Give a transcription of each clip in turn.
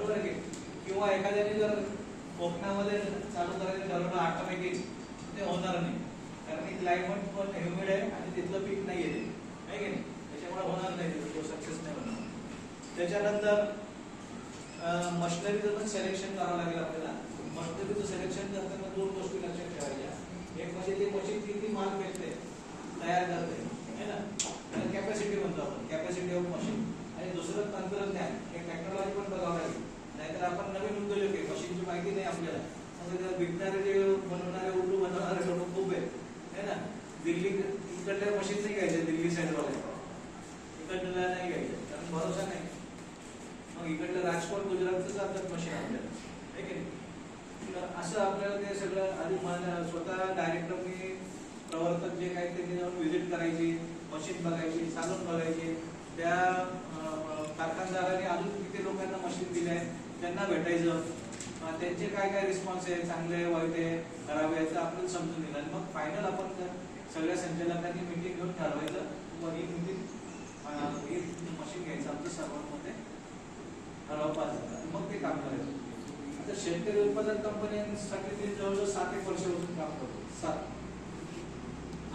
बरोबर आहे की? किंवा एखाद्याने जर कोकणामध्ये चालू करायचं ठरवलं ऑटोमॅटिक ते होणार नाही. कारण की क्लायमेट पण ह्युमिड आहे आणि तिथलं पीक नाही येते आहे की नाही? त्याच्यामुळे होणार नाही तो सक्सेस नाही होणार. त्याच्यानंतर मशिनरीचं पण सिलेक्शन करावं लागेल आपल्याला. मशिनरीचं सिलेक्शन करताना दोन गोष्टी लक्षात ठेवायच्या. एक म्हणजे ते मशीन किती माल भेटते तयार करते. है ना? कॅपॅसिटी म्हणतो आपण कॅपॅसिटी ऑफ मशीन आणि दुसरं तंत्रज्ञान. हे टेक्नॉलॉजी पण बघावं लागेल. आपण नवीन उद्योजक आहे मशीनची माहिती नाही आपल्याला. म्हणजे मग विकणारे जे बनवणारे उल्लू बनवणारे लोक खूप आहेत. है ना? दिल्ली इकडल्या मशीन नाही घ्यायच्या दिल्ली साईडवाले इकडल्या नाही घ्यायच्या कारण भरोसा नाही. मग इकडलं राजकोट गुजरातचं जातात मशीन आपल्याला. आहे की नाही? तर असं आपल्याला ते सगळं आधी स्वतः डायरेक्टर मी प्रवर्तक जे काही त्यांनी जाऊन व्हिजिट करायची मशीन बघायची चालून बघायची. त्या कारखानदाराने अजून किती लोकांना मशीन दिले आहेत? त्यांना भेटायचं. त्यांचे काय काय रिस्पॉन्स आहे? चांगले आहे वाईट आहे खराब आहे याचं समजून घेणं आणि मग फायनल आपण सगळ्या संचालकांनी मिटिंग घेऊन ठरवायचं. व ही मिटिंग मशीन घ्यायचं. आमचं सर्वांमध्ये ठराव पास झाला. मग ते काम करायचं. आता शेतकरी उत्पादन कंपन्यांसाठी ते जवळजवळ सात एक वर्षापासून काम करतो सात.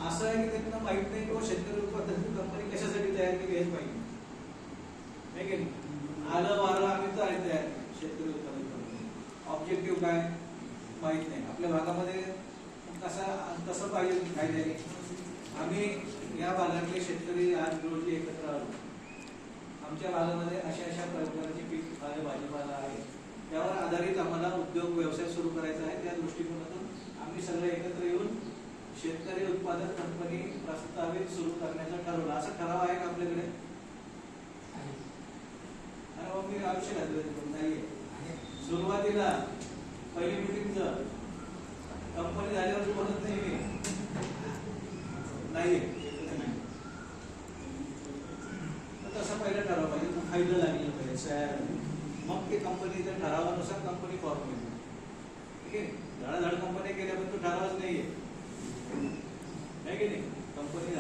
असं आहे की त्यांना माहीत नाही किंवा शेतकरी उत्पादन कंपनी कशासाठी तयार केली हेच माहिती नाही की नाही आलं वारं आम्ही तर आहे तयार केली, शेतकरी उत्पादन कंपनी ऑब्जेक्टिव्ह काय माहीत नाही. आपल्या भागामध्ये कसा कसं पाहिजे कायद्याने आम्ही या भागातले शेतकरी आज रोजी एकत्र आलो. आमच्या भागामध्ये अशा अशा प्रकारचे पीक आहे भाजीपाला आहे. त्यावर आधारित आम्हाला उद्योग व्यवसाय सुरू करायचा आहे. त्या दृष्टिकोनातून आम्ही सगळे एकत्र येऊन शेतकरी उत्पादन कंपनी प्रस्तावित सुरू करण्याचं ठरवलं. असं ठराव आहे का आपल्याकडे आणि मग मी आयुष्य घातलं नाहीये सुरुवातीला पहिली मिटिंगचं कंपनी झाल्यावर बोलत नाही मी. नाही तसं पहिलं ठराव पाहिजे. तू फायदा लागलं पाहिजे सॅर. मग ते कंपनीच्या ठरावानुसार कंपनी फॉर्म होईल. ठीक आहे? धडाधड कंपनी केल्यावर तू ठरावच नाहीये. आहे की नाही? कंपनी